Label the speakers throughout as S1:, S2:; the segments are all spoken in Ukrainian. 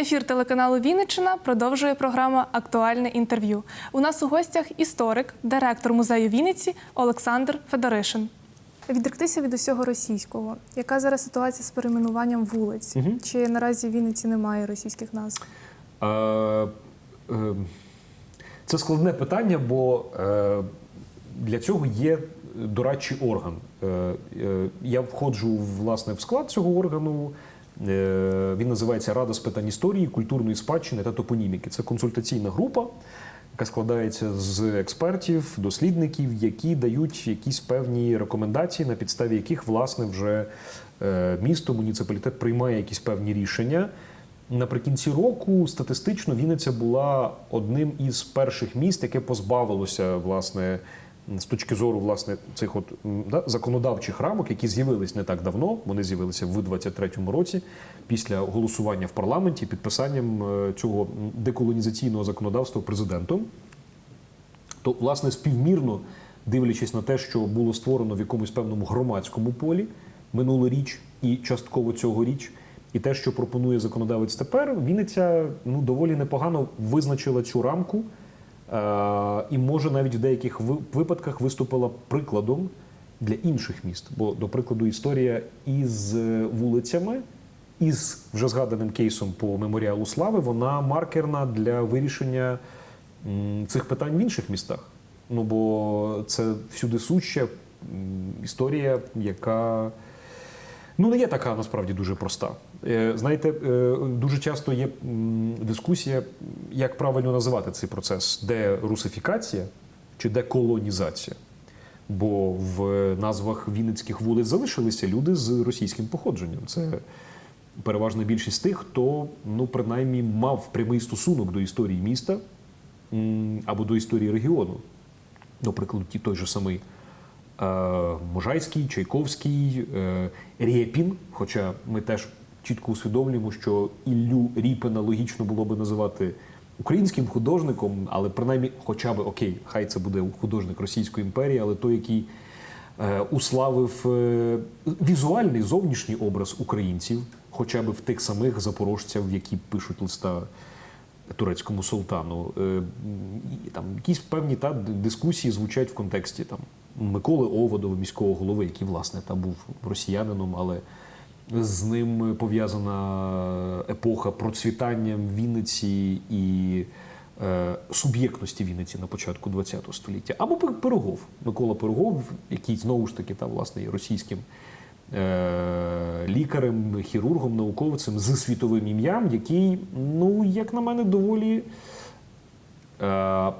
S1: Ефір телеканалу Вінниччина продовжує програма Актуальне інтерв'ю. У нас у гостях історик, директор музею Вінниці Олександр Федоришин. Відректися від усього російського. Яка зараз ситуація з перейменуванням вулиць?
S2: Мгм.
S1: Чи наразі в Вінниці немає російських назв?
S2: Е, е, Це складне питання, бо е, для цього є дорадчий орган. Е, Я входжу власне в склад цього органу. Е, Він називається Рада з питань історії, культурної спадщини та топоніміки. Це консультаційна група, яка складається з експертів, дослідників, які дають якісь певні рекомендації, на підставі яких власне вже е, місто, муніципалітет приймає якісь певні рішення. Наприкінці року статистично Вінниця була одним із перших міст, яке позбавилося власне з точки зору власне цих от да, законодавчих рамок, які з'явились не так давно. Вони з'явилися в 23-му році після голосування в парламенті, підписанням е, цього деколонізаційного законодавства президентом. То, власне, співмірно дивлячись на те, що було створено в якомусь певному громадському полі минулоріч і частково цьогоріч, і те, що пропонує законодавець тепер, Вінниця ну доволі непогано визначила цю рамку, і може навіть в деяких випадках виступила прикладом для інших міст. Бо, до прикладу, історія із е, вулицями. Із вже згаданим кейсом по меморіалу слави, вона маркерна для вирішення цих питань в інших містах. Ну бо це всюди суща історія, яка ну не є така насправді дуже проста. Е, Знаєте, е, дуже часто є дискусія, як правильно називати цей процес: де русифікація чи деколонізація. Бо в назвах Вінницьких вулиць залишилися люди з російським походженням. Це переважна більшість тих, хто ну принаймні мав прямий стосунок до історії міста або до історії регіону. Наприклад, той же самий Можайський, Чайковський, е, Рєпін. Хоча ми теж чітко усвідомлюємо, що Іллю Ріпина логічно було би називати українським художником, але принаймні, хоча б окей, хай це буде художник Російської імперії, але той, який е, уславив е, візуальний зовнішній образ українців, хоча б в тих самих запорожців, які пишуть листа турецькому султану. Е, Там якісь певні та дискусії звучать в контексті там Миколи Оводова, міського голови, який власне там був росіянином, але з ним пов'язана епоха процвітання Вінниці і е, суб'єктності Вінниці на початку ХХ століття. Або Пирогов, Микола Пирогов, який знову ж таки там, власне, російським е, лікарем, хірургом, науковцем з світовим ім'ям, який, ну, як на мене, доволі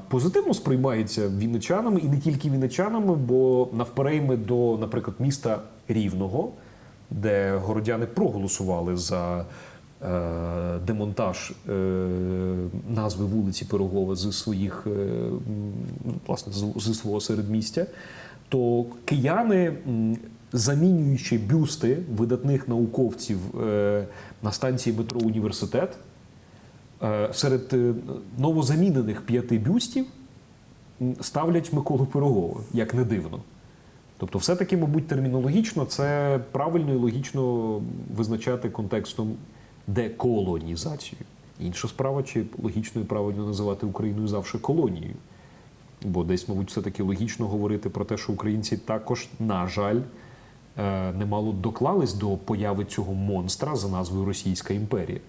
S2: позитивно сприймається вінничанами і не тільки вінничанами, бо навперейми до, наприклад, міста Рівного, де городяни проголосували за е, демонтаж е, назви вулиці Пирогова з своїх е, власне зі свого середмістя, то кияни, замінюючи бюсти видатних науковців е, на станції метро Університет, е, серед е, новозамінених п'яти бюстів ставлять Миколу Пирогова, як не дивно. Тобто, все-таки, мабуть, термінологічно це правильно і логічно визначати контекстом деколонізацію. Інша справа, чи логічно і правильно називати Україною завжди колонією. Бо десь, мабуть, все-таки логічно говорити про те, що українці також, на жаль, е, немало доклались до появи цього монстра за назвою Російська імперія.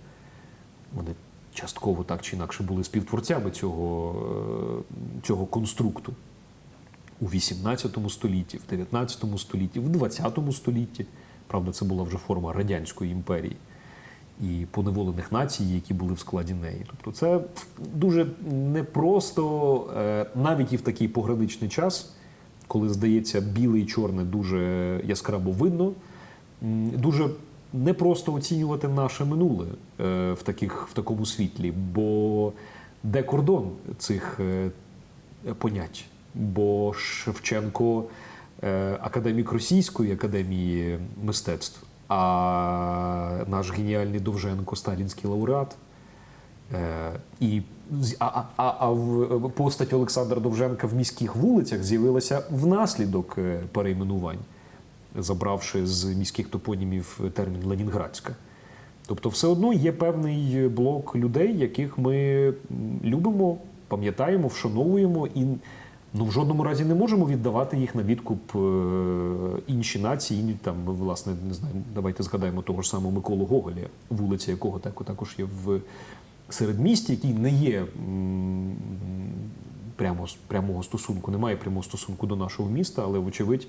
S2: Вони частково так чи інакше були співтворцями цього, е, цього конструкту у 18 столітті, в 19 столітті, в 20 столітті. Правда, це була вже форма Радянської імперії і поневолених націй, які були в складі неї. Тобто, це дуже непросто, е, навіть і в такий пограничний час, коли здається, біле і чорне дуже яскраво видно, м, дуже непросто оцінювати наше минуле е, в, таких, в такому світлі, бо де кордон цих е, понять? Бо Шевченко е, академік Російської академії мистецтв, а наш геніальний Довженко сталінський лауреат. І а, а, а, в постать Олександра Довженка в міських вулицях з'явилася внаслідок перейменувань, забравши з міських топонімів термін Ленінградська. Тобто, все одно є певний блок людей, яких ми любимо, пам'ятаємо, вшановуємо і ну, в жодному разі не можемо віддавати їх на відкуп е, інші нації. Там, власне, не знаю, давайте згадаємо того ж самого Миколу Гоголя, вулиця якого також є в середмісті, який не є прямо, прямого стосунку, немає прямого стосунку до нашого міста, але вочевидь.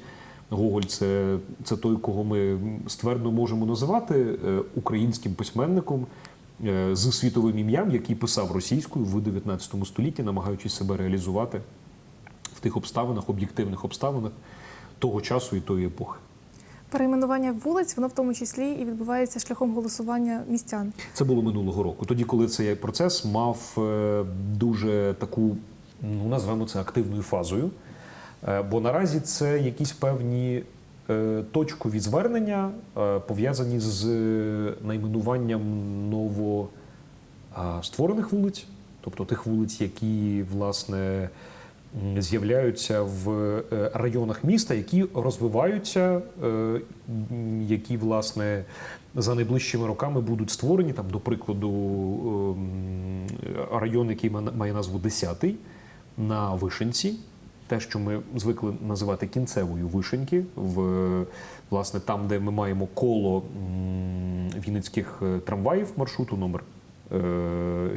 S2: Гоголь це, це той, кого ми ствердно можемо називати е, українським письменником е, з світовим ім'ям, який писав російською в 19 столітті, намагаючись себе реалізувати в тих обставинах, об'єктивних обставинах того часу і тої епохи.
S1: Перейменування вулиць, воно в тому числі і відбувається шляхом голосування містян.
S2: Це було минулого року. Тоді, коли цей процес мав е, дуже таку, ну назвемо це активною фазою. Е, Бо наразі це якісь певні е, точкові звернення, е, пов'язані з найменуванням ново а, створених вулиць, тобто тих вулиць, які власне з'являються в районах міста, які розвиваються, які власне за найближчими роками будуть створені. Там, до прикладу, ем, район, який має назву 10 на Вишенці. Те, що ми звикли називати кінцевою вишеньки, в власне там, де ми маємо коло вінницьких е, трамваїв маршруту номер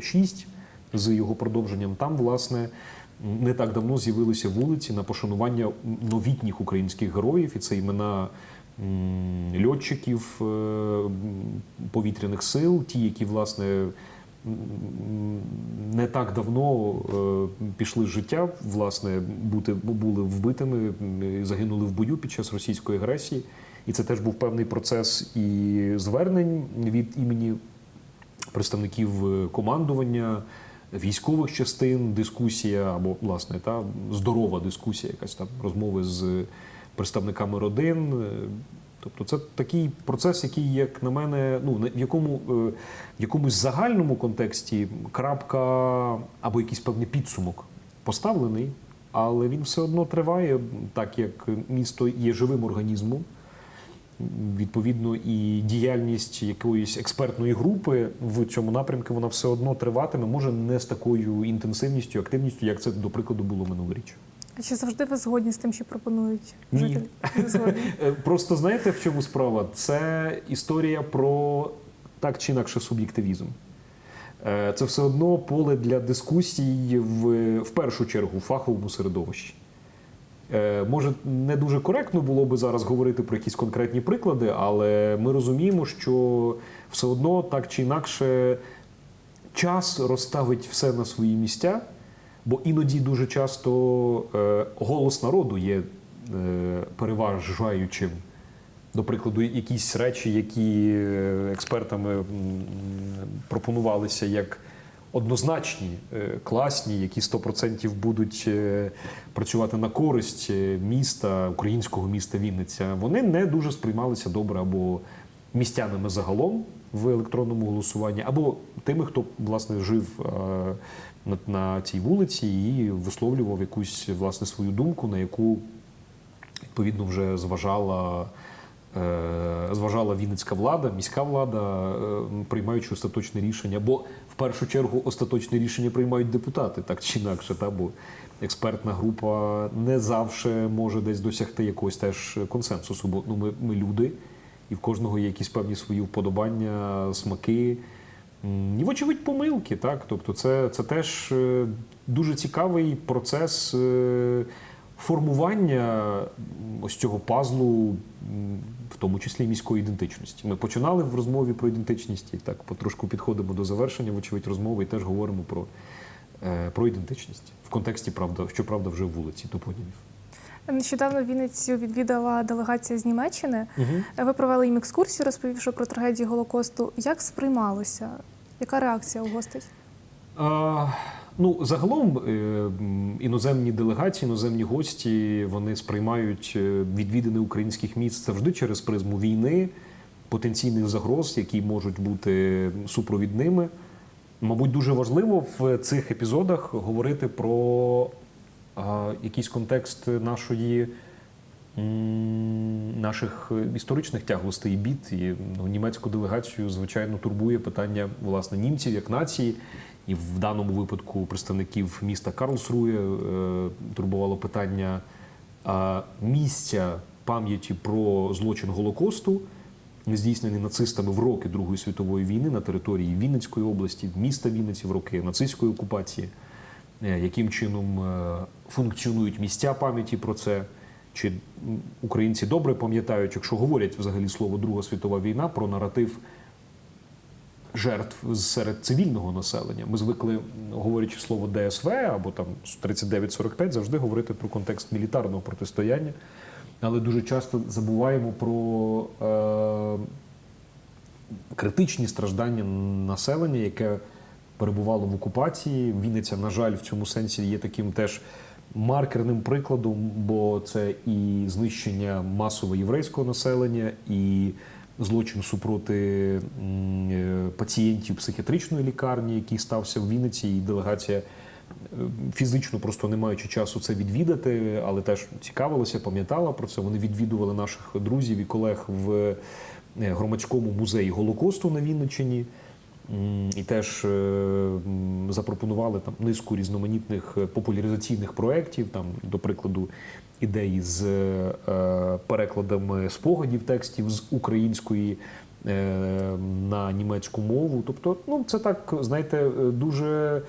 S2: 6 з його продовженням, там, власне, не так давно з'явилися вулиці на пошанування новітніх українських героїв, і це імена льотчиків е, повітряних сил, ті, які, власне, не так давно е, пішли з життя, власне, бути були вбитими, загинули в бою під час російської агресії. І це теж був певний процес і звернень від імені представників е, командування військових частин, дискусія або власне та здорова дискусія, якась там розмови з представниками родин. Тобто це такий процес, який, як на мене, ну в якому е, в якомусь загальному контексті крапка або якийсь певний підсумок поставлений, але він все одно триває, так як місто є живим організмом. Відповідно, і діяльність якоїсь експертної групи в цьому напрямку вона все одно триватиме, може не з такою інтенсивністю, активністю, як це до прикладу було минулоріч.
S1: А чи завжди ви згодні з тим, що пропонують
S2: Ні.
S1: жителі?
S2: Е, Просто знаєте, в чому справа? Це історія про так чи інакше суб'єктивізм. Е, Це все одно поле для дискусій в, в першу чергу в фаховому середовищі. Е, Може, не дуже коректно було би зараз говорити про якісь конкретні приклади, але ми розуміємо, що все одно так чи інакше час розставить все на свої місця, бо іноді дуже часто е, голос народу є е, переважаючим. До прикладу, якісь речі, які е, експертами пропонувалися як однозначні, е, класні, які 100% будуть е, працювати на користь міста, українського міста Вінниця, вони не дуже сприймалися добре або містянами загалом в електронному голосуванні, або тими, хто власне жив е, на, цій вулиці і висловлював якусь власне свою думку, на яку відповідно вже зважала. е, Зважала Вінницька влада, міська влада, е, приймаючи остаточне рішення. Бо в першу чергу остаточне рішення приймають депутати, так чи інакше, та бо експертна група не завжди може десь досягти якогось теж консенсусу. Бо ну ми, ми люди, і в кожного є якісь певні свої вподобання, смаки. І, вочевидь, помилки, так. Тобто, це, це теж е, дуже цікавий процес е, формування ось цього пазлу, в тому числі міської ідентичності. Ми починали в розмові про ідентичність, і так потрошку підходимо до завершення, вочевидь, розмови і теж говоримо про, е, про ідентичність в контексті правда, щоправда, вже вулиці топонімів.
S1: Нещодавно Вінницю відвідала делегація з Німеччини. Ви провели їм екскурсію, розповівши про трагедію Голокосту. Як сприймалося? Яка реакція у гостей?
S2: А, ну, загалом е, іноземні делегації, іноземні гості вони сприймають е, відвідини українських міст завжди через призму війни, потенційних загроз, які можуть бути супровідними. Мабуть, дуже важливо в цих епізодах говорити про якийсь контекст нашої наших історичних тяглостей і бід. І ну, німецьку делегацію, звичайно, турбує питання власне німців як нації. І в даному випадку представників міста Карлсрує е, турбувало питання місця пам'яті про злочин Голокосту, здійснений нацистами в роки Другої світової війни на території Вінницької області, міста Вінниці в роки нацистської окупації, Е, яким чином е, функціонують місця пам'яті про це. Чи українці добре пам'ятають, якщо говорять взагалі слово Друга світова війна про наратив жертв серед цивільного населення. Ми звикли, говорячи слово ДСВ або там 39-45, завжди говорити про контекст мілітарного протистояння. Але дуже часто забуваємо про е, критичні страждання населення, яке перебувало в окупації. Вінниця, на жаль, в цьому сенсі є таким теж маркерним прикладом, бо це і знищення масового єврейського населення, і злочин супроти е, пацієнтів психіатричної лікарні, який стався в Вінниці, і делегація. е, Фізично просто не маючи часу це відвідати, але теж цікавилася, пам'ятала про це. Вони відвідували наших друзів і колег в е, громадському музеї Голокосту на Вінниччині. І теж е, запропонували там низку різноманітних е, популяризаційних проєктів, там, до прикладу, ідеї з е, перекладами спогадів текстів з української на німецьку мову. Тобто, ну це так, знаєте, дуже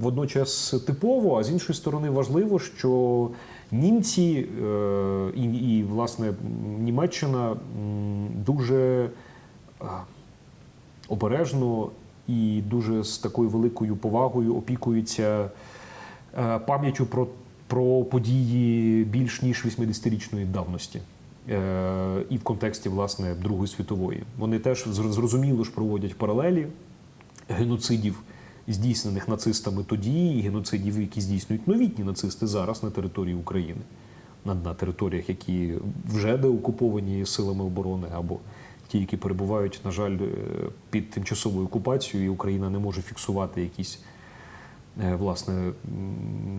S2: водночас типово, а з іншої сторони важливо, що німці і, і власне Німеччина дуже. Обережно і дуже з такою великою повагою опікуються е, пам'яттю про, про події більш ніж 80-річної давності. Е, І в контексті власне Другої світової вони теж зрозуміло ж проводять паралелі геноцидів, здійснених нацистами тоді, і геноцидів, які здійснюють новітні нацисти зараз на території України, на, на територіях, які вже деокуповані силами оборони, або ті, які перебувають, на жаль, е, під тимчасовою окупацією, і Україна не може фіксувати якісь. е, Власне,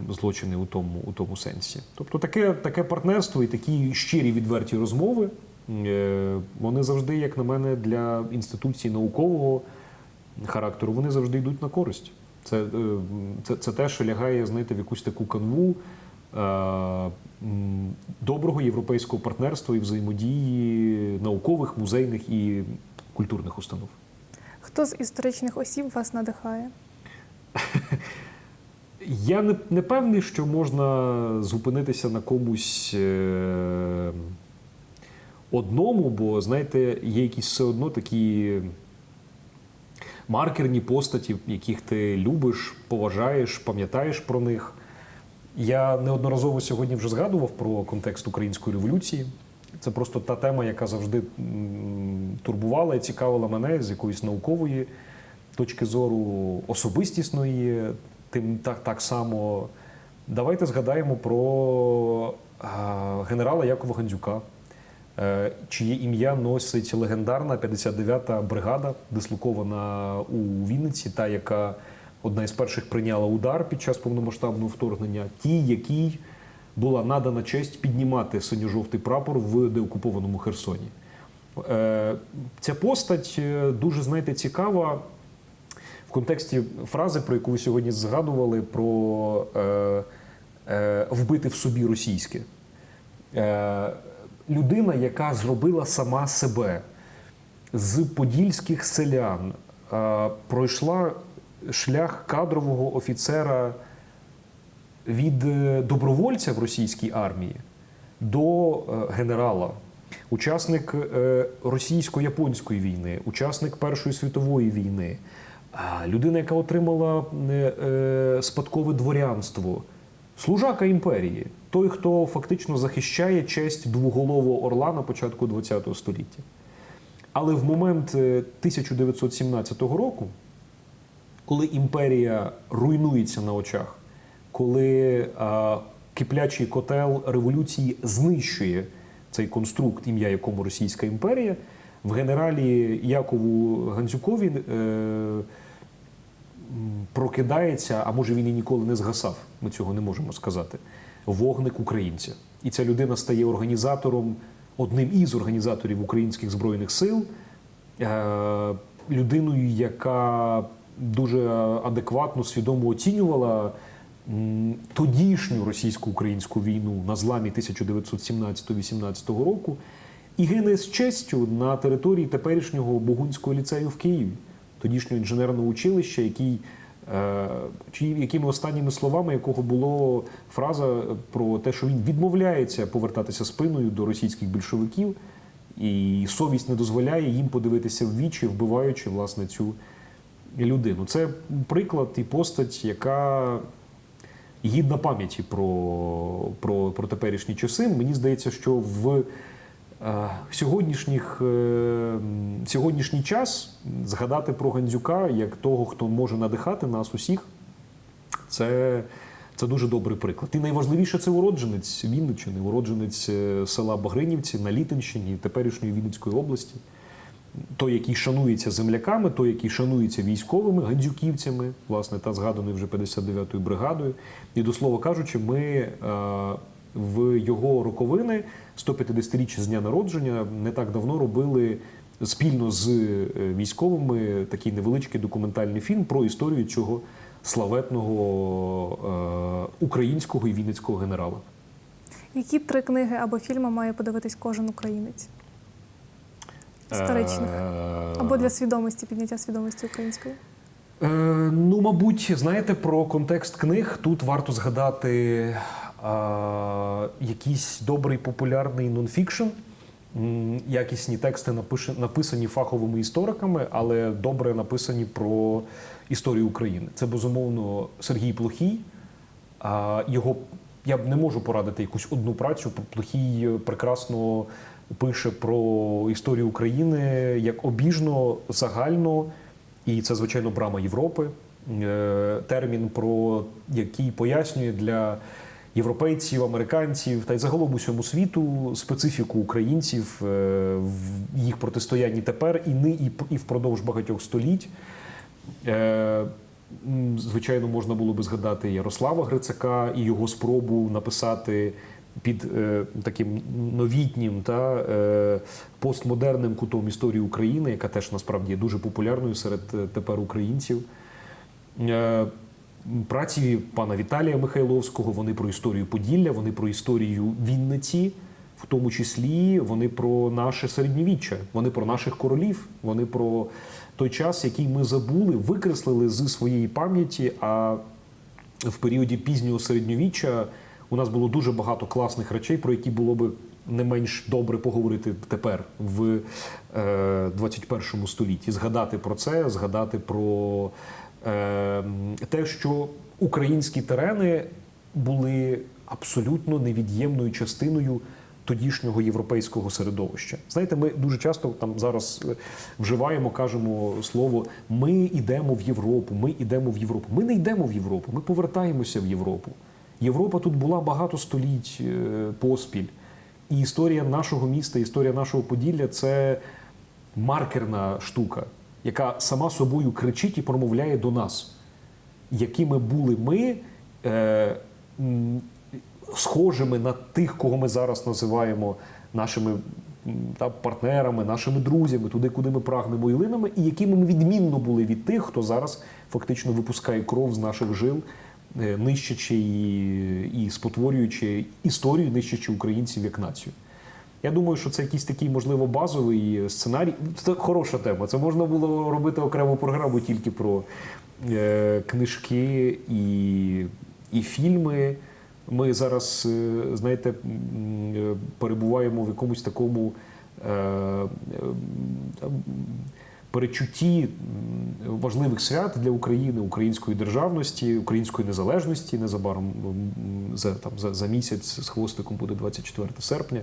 S2: злочини у тому, у тому сенсі. Тобто таке, таке партнерство і такі щирі відверті розмови, е, вони завжди, як на мене, для інституцій наукового характеру, вони завжди йдуть на користь. Це, це, це те, що лягає, знаєте, в якусь таку канву доброго європейського партнерства і взаємодії наукових, музейних і культурних установ.
S1: Хто з історичних осіб вас надихає?
S2: Я не, не певний, що можна зупинитися на комусь е, одному, бо, знаєте, є якісь все одно такі маркерні постаті, яких ти любиш, поважаєш, пам'ятаєш про них. Я неодноразово сьогодні вже згадував про контекст української революції. Це просто та тема, яка завжди турбувала і цікавила мене з якоїсь наукової точки зору, особистісної. Тим так, так само давайте згадаємо про генерала Якова Гандзюка, е, чиє ім'я носить легендарна 59-та бригада, дислокована у Вінниці, та яка одна із перших прийняла удар під час повномасштабного вторгнення, тій, якій була надана честь піднімати синьо-жовтий прапор в деокупованому Херсоні. Е, Ця постать е, дуже, знаєте, цікава в контексті фрази, про яку ви сьогодні згадували, про е, е, вбити в собі російське. Е, людина, яка зробила сама себе з подільських селян, е, пройшла шлях кадрового офіцера від е, добровольця в російській армії до е, генерала, учасник е, російсько-японської війни, учасник Першої світової війни, людина, яка отримала спадкове дворянство, служака імперії, той, хто фактично захищає честь двоголового орла на початку ХХ століття. Але в момент е, 1917 року, коли імперія руйнується на очах, коли а, киплячий котел революції знищує цей конструкт, ім'я якому Російська імперія, в генералі Якову Гандзюкові е, прокидається, а може він і ніколи не згасав, ми цього не можемо сказати. вогник українця. І ця людина стає організатором, одним із організаторів українських збройних сил, е, людиною, яка дуже адекватно, свідомо оцінювала тодішню російсько-українську війну на зламі 1917-18 року і гине з честю на території теперішнього Богунського ліцею в Києві, тодішнього інженерного училища, який, е, чи якими останніми словами якого було фраза про те, що він відмовляється повертатися спиною до російських більшовиків, і совість не дозволяє їм подивитися в вічі, вбиваючи власне цю людину. Це приклад і постать, яка гідна пам'яті про, про, про теперішні часи. Мені здається, що в е, сьогоднішніх, е, сьогоднішній час згадати про Гандзюка як того, хто може надихати нас усіх, це, це дуже добрий приклад. І найважливіше це уродженець Вінниччини, уродженець е, села Багринівці на Літинщині, теперішньої Вінницької області. Той, який шанується земляками, той, який шанується військовими, гандзюківцями, власне, та згаданою вже 59-ю бригадою. І до слова кажучи, ми е, в його роковини 150-річчя з дня народження не так давно робили спільно з е, військовими такий невеличкий документальний фільм про історію цього славетного е, українського і вінницького генерала.
S1: Які три книги або фільми має подивитись кожен українець? Історичних.
S2: Е,
S1: Або для свідомості, підняття свідомості української?
S2: Е, ну, мабуть, знаєте, про контекст книг тут варто згадати е, якийсь добрий популярний нонфікшн. Якісні тексти написані фаховими істориками, але добре написані про історію України. Це безумовно Сергій Плохій. А його я б не можу порадити якусь одну працю. Плохій прекрасно пише про історію України як обіжно, загально, і це звичайно брама Європи. Е, Термін, про який пояснює для європейців, американців та й загалом усьому світу специфіку українців е, в їх протистоянні тепер і ни і впродовж багатьох століть. Е, Звичайно, можна було би згадати Ярослава Грицака і його спробу написати під е, таким новітнім та е, постмодерним кутом історії України, яка теж насправді є дуже популярною серед е, тепер українців. Праці пана Віталія Михайловського, вони про історію Поділля, вони про історію Вінниці, в тому числі вони про наше середньовіччя, вони про наших королів, вони про той час, який ми забули, викреслили з своєї пам'яті. А в періоді пізнього середньовіччя у нас було дуже багато класних речей, про які було би не менш добре поговорити тепер в е, 21 столітті. Згадати про це, згадати про е, те, що українські терени були абсолютно невід'ємною частиною тодішнього європейського середовища. Знаєте, ми дуже часто там зараз е, вживаємо, кажемо слово ми йдемо в Європу, ми йдемо в Європу. Ми не йдемо в Європу, ми повертаємося в Європу. Європа тут була багато століть е, поспіль. І історія нашого міста, історія нашого Поділля це маркерна штука, яка сама собою кричить і промовляє до нас, якими були ми е, схожими на тих, кого ми зараз називаємо нашими та, партнерами, нашими друзями, туди, куди ми прагнемо і линами, і якими ми відмінно були від тих, хто зараз фактично випускає кров з наших жил, нищачи і, спотворюючи історію, нищачи українців як націю. Я думаю, що це якийсь такий, можливо, базовий сценарій. Це хороша тема. Це можна було робити окрему програму тільки про е, книжки і, і фільми. Ми зараз, е, знаєте, е, перебуваємо в якомусь такому е, е, перечутті важливих свят для України, української державності, української незалежності. Незабаром за, там, за, за місяць з хвостиком буде 24 серпня.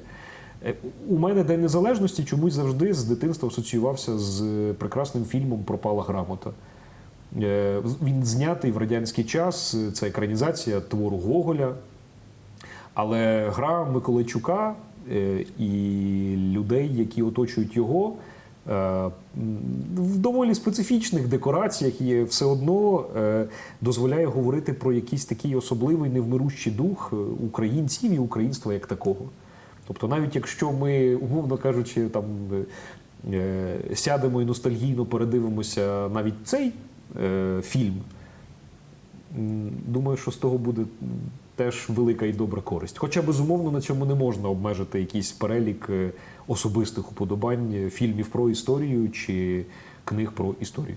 S2: Е, У мене День Незалежності чомусь завжди з дитинства асоціювався з прекрасним фільмом Пропала грамота. Е, Він знятий в радянський час, це екранізація твору Гоголя. Але гра Миколайчука е, і людей, які оточують його, е, в доволі специфічних декораціях і все одно е, дозволяє говорити про якийсь такий особливий невмирущий дух е, українців і українства як такого. Тобто, навіть якщо ми, умовно кажучи, там е, сядемо і ностальгійно передивимося навіть цей е, фільм, думаю, що з того буде теж велика і добра користь. Хоча, безумовно, на цьому не можна обмежити якийсь перелік е, особистих уподобань е, фільмів про історію чи книг про історію.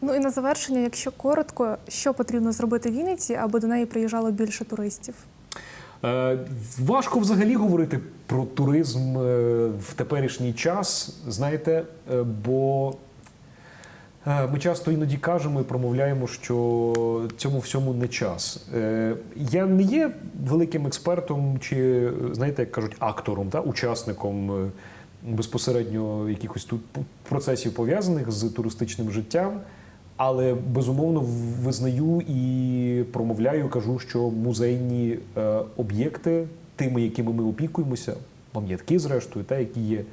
S1: Ну і на завершення, якщо коротко, що потрібно зробити в Вінниці, аби до неї приїжджало більше туристів?
S2: Е, Важко взагалі говорити про туризм в теперішній час, знаєте, бо ми часто іноді кажемо і промовляємо, що цьому всьому не час. Е, Я не є великим експертом чи, знаєте, як кажуть, актором, та, учасником е, безпосередньо якихось тут процесів пов'язаних з туристичним життям. Але безумовно визнаю і промовляю, кажу, що музейні е, об'єкти, тими, якими ми опікуємося, пам'ятки, зрештою, та які є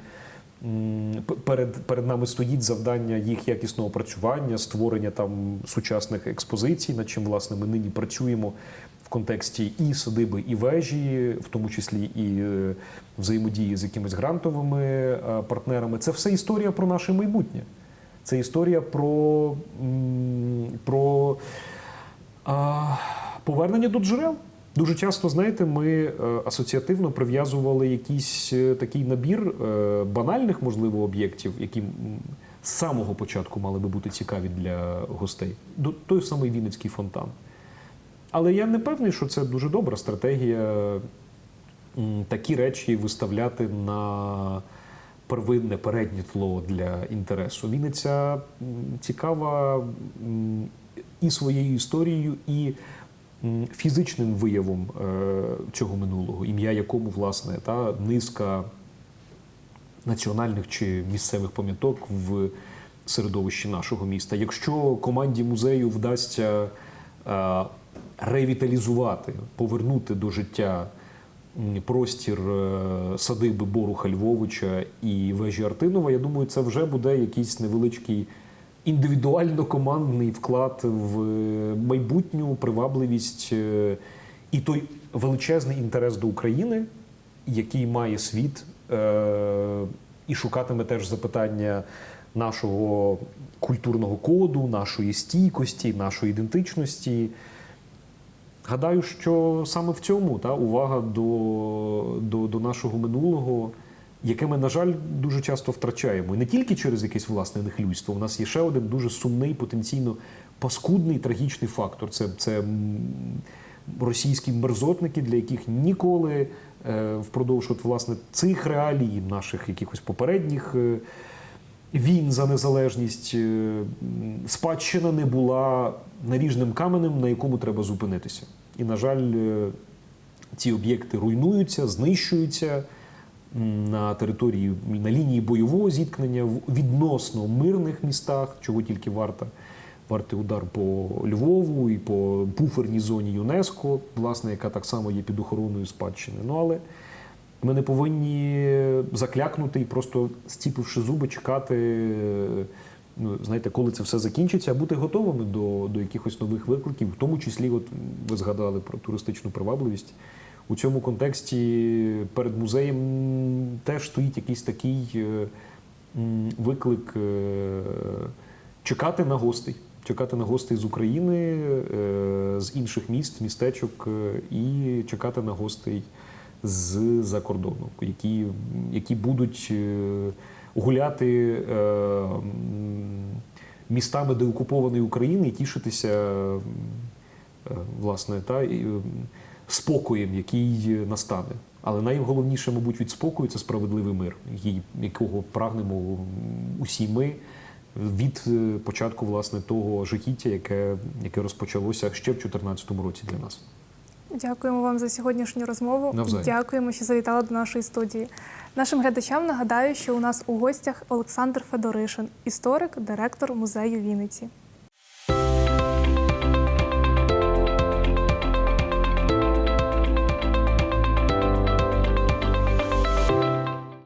S2: перед, перед нами стоїть завдання їх якісного опрацювання, створення там сучасних експозицій, над чим власне ми нині працюємо в контексті і садиби, і вежі, в тому числі і е, взаємодії з якимись грантовими е, партнерами. Це все історія про наше майбутнє. Це історія про, про а, повернення до джерел. Дуже часто, знаєте, ми е, асоціативно прив'язували якийсь е, такий набір е, банальних, можливо, об'єктів, які з самого початку мали би бути цікаві для гостей. До той самий Вінницький фонтан. Але я не певний, що це дуже добра стратегія такі речі виставляти на первинне переднє тло для інтересу. Вінниця цікава і своєю історією, і фізичним виявом е, цього минулого, ім'я якому, власне, та низка національних чи місцевих пам'яток в середовищі нашого міста. Якщо команді музею вдасться е, ревіталізувати, повернути до життя простір е, садиби Боруха Львовича і вежі Артинова, я думаю, це вже буде якийсь невеличкий індивідуально командний вклад в майбутню привабливість е, і той величезний інтерес до України, який має світ, е, і шукатиме теж запитання нашого культурного коду, нашої стійкості, нашої ідентичності. Гадаю, що саме в цьому та увага до, до, до нашого минулого, яке ми, на жаль, дуже часто втрачаємо. І не тільки через якесь власне нехлюйство. У нас є ще один дуже сумний, потенційно паскудний трагічний фактор. Це, це російські мерзотники, для яких ніколи е, впродовж от, власне цих реалій, наших якихось попередніх. е, Війн за незалежність е, спадщина не була наріжним каменем, на якому треба зупинитися. І, на жаль, ці об'єкти руйнуються, знищуються на території на лінії бойового зіткнення в відносно мирних містах, чого тільки варта. Вартий удар по Львову і по буферній зоні ЮНЕСКО, власне, яка так само є під охороною спадщини. Ну але ми не повинні заклякнути і просто стіпивши зуби, чекати, ну, знаєте, коли це все закінчиться, а бути готовими до, до якихось нових викликів, в тому числі, от ви згадали про туристичну привабливість. У цьому контексті перед музеєм теж стоїть якийсь такий е, виклик е, чекати на гостей. Чекати на гостей з України, е, з інших міст, містечок, і чекати на гостей з-за кордону, які, які будуть гуляти містами деокупованої України і тішитися власне та, спокоєм, який настане. Але найголовніше, мабуть, від спокою це справедливий мир, якого прагнемо усі ми від е, початку власне того жахіття, яке, яке розпочалося ще в 2014 році для нас.
S1: Дякуємо вам за сьогоднішню розмову.
S2: Навзаєм.
S1: Дякуємо, що завітали до нашої студії. Нашим глядачам нагадаю, що у нас у гостях Олександр Федоришин, історик, директор музею Вінниці.